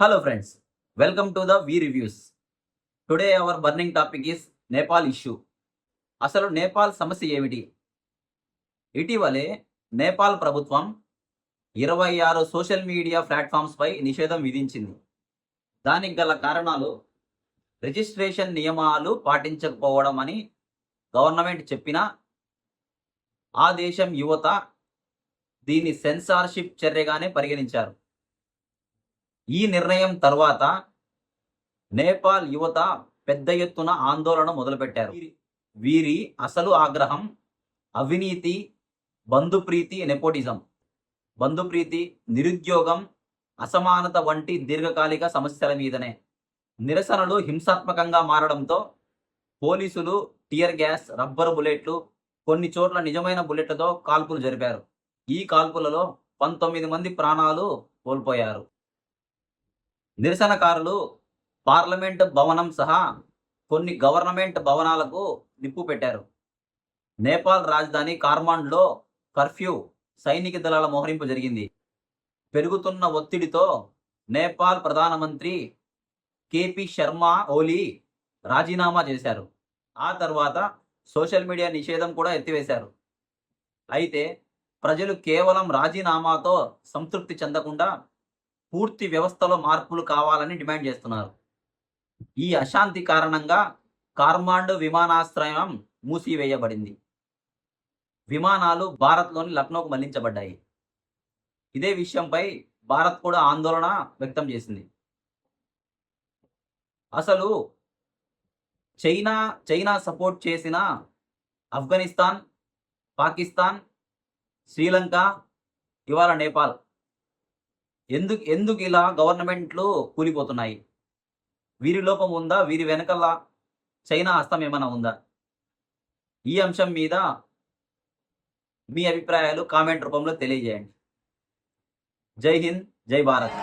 Hello friends, welcome to the V Reviews. Today our burning topic is Nepal issue అసలు నేపాల్ సమస్య ఏమిటి? ఇటీవలే నేపాల్ ప్రభుత్వం ఇరవై ఆరు సోషల్ మీడియా ప్లాట్ఫామ్స్పై నిషేధం విధించింది. దానికి గల కారణాలు రిజిస్ట్రేషన్ నియమాలు పాటించకపోవడం అని గవర్నమెంట్ చెప్పినా ఆ దేశం యువత దీన్ని సెన్సార్షిప్ చర్యగానే పరిగణించారు. ఈ నిర్ణయం తర్వాత నేపాల్ యువత పెద్ద ఎత్తున ఆందోళన మొదలుపెట్టారు. వీరి- అసలు ఆగ్రహం అవినీతి బంధుప్రీతి నెపోటిజం. బంధుప్రీతి నిరుద్యోగం అసమానత వంటి దీర్ఘకాలిక సమస్యల మీదనే. నిరసనలు హింసాత్మకంగా మారడంతో పోలీసులు టియర్ గ్యాస్ రబ్బరు బుల్లెట్లు కొన్ని చోట్ల నిజమైన బుల్లెట్లతో కాల్పులు జరిపారు. ఈ కాల్పులలో పంతొమ్మిది మంది ప్రాణాలు కోల్పోయారు. నిరసనకారులు పార్లమెంట్ భవనం సహా కొన్ని గవర్నమెంట్ భవనాలకు నిప్పు పెట్టారు. నేపాల్ రాజధాని కార్మాండ్లో కర్ఫ్యూ సైనిక దళాల మోహరింపు జరిగింది. పెరుగుతున్న ఒత్తిడితో నేపాల్ ప్రధానమంత్రి కేపీ శర్మ ఓలీ రాజీనామా చేశారు. ఆ తర్వాత సోషల్ మీడియా నిషేధం కూడా ఎత్తివేశారు. అయితే ప్రజలు కేవలం రాజీనామాతో సంతృప్తి చెందకుండా పూర్తి వ్యవస్థలో మార్పులు కావాలని డిమాండ్ చేస్తున్నారు. ఈ అశాంతి కారణంగా కార్మాండు విమానాశ్రయం మూసివేయబడింది. విమానాలు భారత్లోని లక్నోకు మళ్ళించబడ్డాయి. ఇదే విషయంపై భారత్ కూడా ఆందోళన వ్యక్తం చేసింది. అసలు చైనా చైనా సపోర్ట్ చేసిన ఆఫ్ఘనిస్తాన్ పాకిస్తాన్ శ్రీలంక ఇవాళ నేపాల్ ఎందుకు ఎందుకు ఇలా గవర్నమెంట్లు కూలిపోతున్నాయి? వీరి లోపం ఉందా? వీరి వెనకల్లా చైనా హస్తం ఏమైనా ఉందా? ఈ అంశం మీద మీ అభిప్రాయాలు కామెంట్ రూపంలో తెలియజేయండి. జై హింద్ జై భారత్.